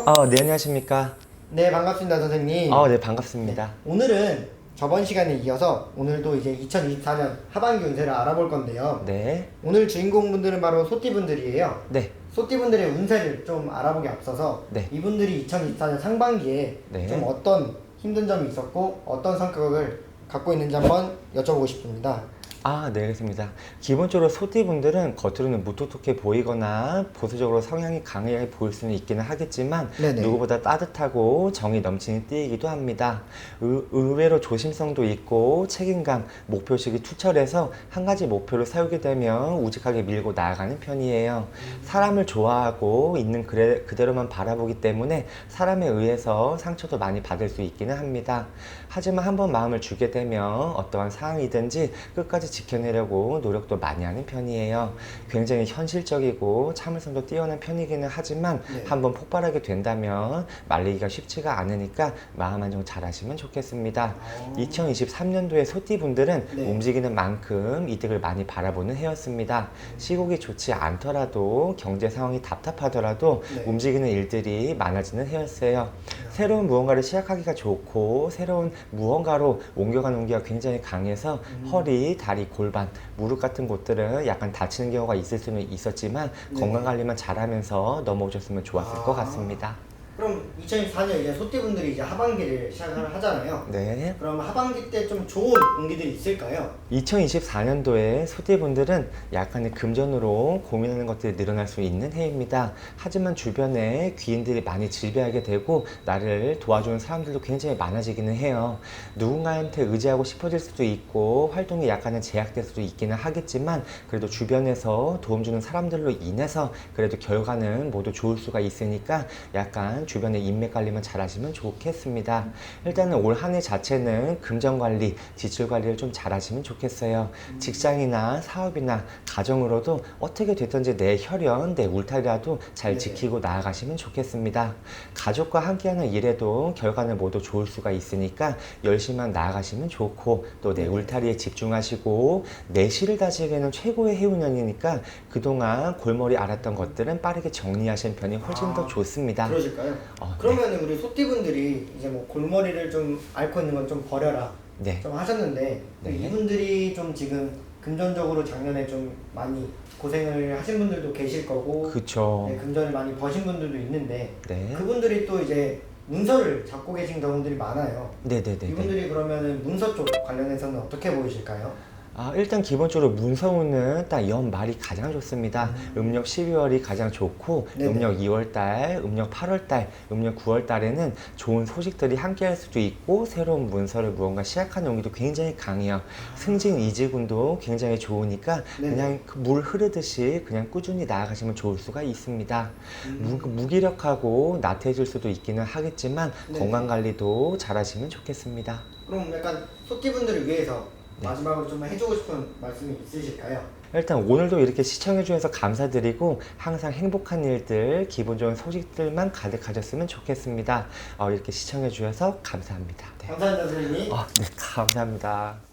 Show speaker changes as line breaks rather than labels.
안녕하세요.
아, 네, 안녕하십니까.
네, 반갑습니다, 선생님.
아, 네, 반갑습니다.
오늘은 저번 시간에 이어서 오늘도 이제 2024년 하반기 운세를 알아볼 건데요.
네,
오늘 주인공분들은 바로 소띠분들이에요.
네,
소띠분들의 운세를 좀 알아보기 앞서서
네.
이분들이 2024년 상반기에
네.
좀 어떤 힘든 점이 있었고 어떤 성격을 갖고 있는지 한번 여쭤보고 싶습니다.
아, 네, 알겠습니다. 기본적으로 소띠분들은 겉으로는 무뚝뚝해 보이거나 보수적으로 성향이 강하게 보일 수는 있기는 하겠지만
네네.
누구보다 따뜻하고 정이 넘치는 띠이기도 합니다. 의, 의외로 조심성도 있고 책임감, 목표식이 투철해서 한 가지 목표를 세우게 되면 우직하게 밀고 나아가는 편이에요. 사람을 좋아하고 있는 그래, 그대로만 바라보기 때문에 사람에 의해서 상처도 많이 받을 수 있기는 합니다. 하지만 한번 마음을 주게 되면 어떠한 상황이든지 끝까지 지켜내려고 노력도 많이 하는 편이에요. 굉장히 현실적이고 참을성도 뛰어난 편이기는 하지만
네.
한번 폭발하게 된다면 말리기가 쉽지가 않으니까 마음 안정 잘 하시면 좋겠습니다. 2023년도에 소띠분들은
네.
움직이는 만큼 이득을 많이 바라보는 해였습니다. 시국이 좋지 않더라도 경제 상황이 답답하더라도
네.
움직이는 일들이 많아지는 해였어요. 새로운 무언가를 시작하기가 좋고 새로운 무언가로 옮겨가는 온기가 굉장히 강해서
음.
허리, 다리, 골반, 무릎 같은 곳들은 약간 다치는 경우가 있을 수는 있었지만
네.
건강 관리만 잘하면서 넘어오셨으면 좋았을
아.
것 같습니다.
그럼 2024년 이제 소띠분들이 이제 하반기를 시작을 하잖아요.
네.
그럼 하반기 때 좀 좋은 운기들이 있을까요?
2024년도에 소띠분들은 약간의 금전으로 고민하는 것들이 늘어날 수 있는 해입니다. 하지만 주변에 귀인들이 많이 지배하게 되고 나를 도와주는 사람들도 굉장히 많아지기는 해요. 누군가한테 의지하고 싶어질 수도 있고 활동이 약간은 제약될 수도 있기는 하겠지만 그래도 주변에서 도움 주는 사람들로 인해서 그래도 결과는 모두 좋을 수가 있으니까 약간 주변의 인맥 관리만 잘 하시면 좋겠습니다. 일단은 올 한 해 자체는 금전 관리, 지출 관리를 좀 잘 하시면 좋겠어요. 직장이나 사업이나 가정으로도 어떻게 됐든지 내 혈연, 내 울타리라도 잘
네.
지키고 나아가시면 좋겠습니다. 가족과 함께하는 일에도 결과는 모두 좋을 수가 있으니까 열심히만 나아가시면 좋고 또내
네.
울타리에 집중하시고 내실을 다지기에는 최고의 해운년이니까 그동안 골머리 앓았던 것들은 빠르게 정리하시는 편이 훨씬
아,
더 좋습니다.
그러실까요?
어,
그러면 우리 소띠분들이 이제 뭐 골머리를 좀 앓고 있는 건 좀 버려라
네.
좀 하셨는데
네.
이분들이 좀 지금 금전적으로 작년에 좀 많이 고생을 하신 분들도 계실 거고
그쵸.
네, 금전을 많이 버신 분들도 있는데
네.
그분들이 또 이제 문서를 잡고 계신 경우들이 많아요.
네네네.
이분들이 그러면은 문서 쪽 관련해서는 어떻게 보이실까요?
아, 일단 기본적으로 문서운은 딱 연말이 가장 좋습니다. 음 력 12월이 가장 좋고,
네네.
음력 2월달, 음력 8월달, 음력 9월달에는 좋은 소식들이 함께 할 수도 있고, 새로운 문서를 무언가 시작하는 용기도 굉장히 강해요. 승진 이직운도 굉장히 좋으니까,
네네.
그냥 그물 흐르듯이 그냥 꾸준히 나아가시면 좋을 수가 있습니다.
음.
무, 무기력하고 나태해질 수도 있기는 하겠지만,
네네.
건강 관리도 잘 하시면 좋겠습니다.
그럼 약간 소띠분들을 위해서
네.
마지막으로 좀 해주고 싶은 말씀이 있으실까요?
일단 오늘도 이렇게 시청해 주셔서 감사드리고 항상 행복한 일들, 기분 좋은 소식들만 가득하셨으면 좋겠습니다. 어, 이렇게 시청해 주셔서 감사합니다. 네.
감사합니다 선생님.
어, 네, 감사합니다.